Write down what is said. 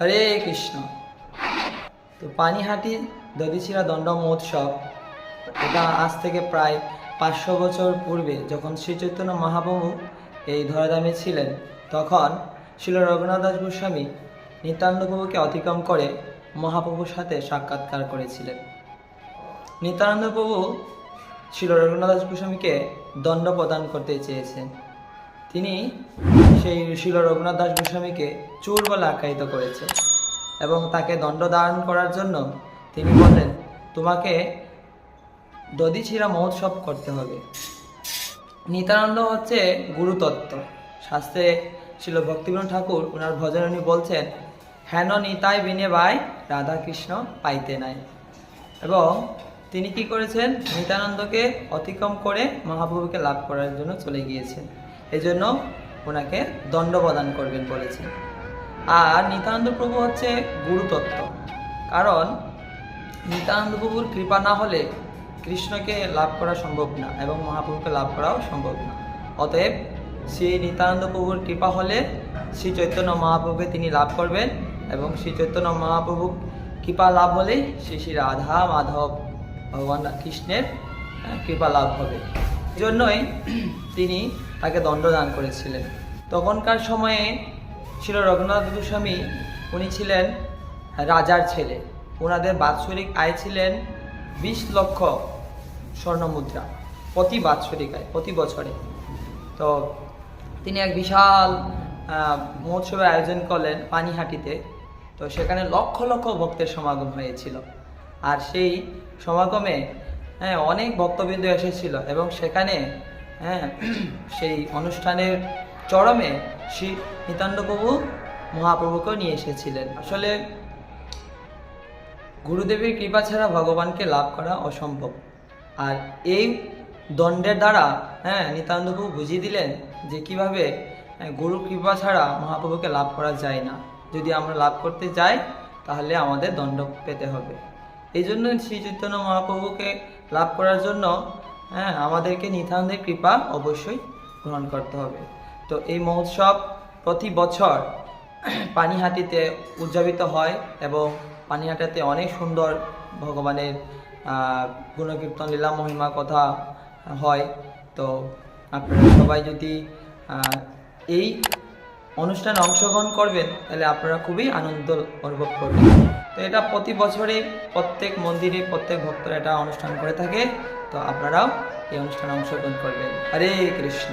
হরে কৃষ্ণ। তো পানিহাটি দধিছিরা দণ্ড মহোৎসব, এটা আজ থেকে প্রায় পাঁচশো বছর পূর্বে যখন শ্রী চৈতন্য মহাপ্রভু এই ধরাধামে ছিলেন, তখন শিল রঘুনাথ দাস গোস্বামী নিত্যানন্দ প্রভুকে অতিক্রম করে মহাপ্রভুর সাথে সাক্ষাৎকার করেছিলেন। নিত্যানন্দ প্রভু শিল রঘুনাথ দাস গোস্বামীকে দণ্ড প্রদান করতে চেয়েছেন। তিনি সেই শিল রঘুনাথ দাস গোস্বামীকে চোর বলে আখ্যায়িত করেছেন এবং তাকে দণ্ড দান করার জন্য তিনি বলেন তোমাকে দধিছিরা মহোৎসব করতে হবে। নিতানন্দ হচ্ছে গুরুতত্ত্ব। শাস্ত্রে ছিল ভক্তিবিনোদ ঠাকুর ওনার ভজনে উনি বলছেন, হেন নিতাই বিনে বাই রাধাকৃষ্ণ পাইতে নাই। এবং তিনি কি করেছেন? নিতানন্দকে অতিক্রম করে মহাপ্রভুকে লাভ করার জন্য চলে গিয়েছেন। এই জন্য ওনাকে দণ্ড প্রদান করবেন বলেছেন আর নিতানন্দ প্রভু হচ্ছে গুরুতত্ত্ব। কারণ নিত্যানন্দ প্রভুর কৃপা না হলে কৃষ্ণকে লাভ করা সম্ভব না এবং মহাপ্রভুকে লাভ করাও সম্ভব না। অতএব শ্রী নিতানন্দ প্রভুর কৃপা হলে শ্রী চৈতন্য মহাপ্রভুকে তিনি লাভ করবেন এবং শ্রী চৈতন্য মহাপ্রভু কৃপা লাভ হলেই শ্রী শ্রী রাধা মাধব ভগবান কৃষ্ণের কৃপা লাভ হবে। জন্যই তিনি তাকে দণ্ডদান করেছিলেন। তখনকার সময়ে ছিল রঘুনাথ গোস্বামী, উনি ছিলেন রাজার ছেলে। ওনাদের বাৎসরিক আয় ছিলেন বিশ লক্ষ স্বর্ণমুদ্রা প্রতি বাৎসরিক আয়, প্রতি বছরে। তো তিনি এক বিশাল মহোৎসবের আয়োজন করলেন পানিহাটিতে। তো সেখানে লক্ষ লক্ষ ভক্তের সমাগম হয়েছিল। আর সেই সমাগমে হ্যাঁ অনেক ভক্তবৃন্দ এসেছিল এবং সেখানে হ্যাঁ সেই অনুষ্ঠানের চরমে শ্রী নিতান্ত প্রভু মহাপ্রভুকেও নিয়ে এসেছিলেন। আসলে গুরুদেবের কৃপা ছাড়া ভগবানকে লাভ করা অসম্ভব। আর এই দণ্ডের দ্বারা হ্যাঁ প্রভু বুঝিয়ে দিলেন যে কীভাবে হ্যাঁ, গুরু কৃপা ছাড়া মহাপ্রভুকে লাভ করা যায় না। যদি আমরা লাভ করতে যাই তাহলে আমাদের দণ্ড পেতে হবে। এই জন্য শ্রী চৈতন্য মহাপ্রভুকে লাভ করার জন্য হ্যাঁ আমাদেরকে নিত্যানন্দের কৃপা অবশ্যই গ্রহণ করতে হবে। তো এই মহোৎসব প্রতি বছর পানিহাটিতে উদযাপিত হয় এবং পানিহাটাতে অনেক সুন্দর ভগবানের গুণকীর্তন, লীলা মহিমা কথা হয়। তো আপনারা সবাই যদি এই অনুষ্ঠানে অংশগ্রহণ করবেন, তাহলে আপনারা খুবই আনন্দ অনুভব করবেন। তো এটা প্রতি বছরে প্রত্যেক মন্দিরে প্রত্যেক ভক্তরা এটা অনুষ্ঠান করে থাকে। তো আপনারাও এই অনুষ্ঠানে অংশগ্রহণ করবেন। হরে কৃষ্ণ।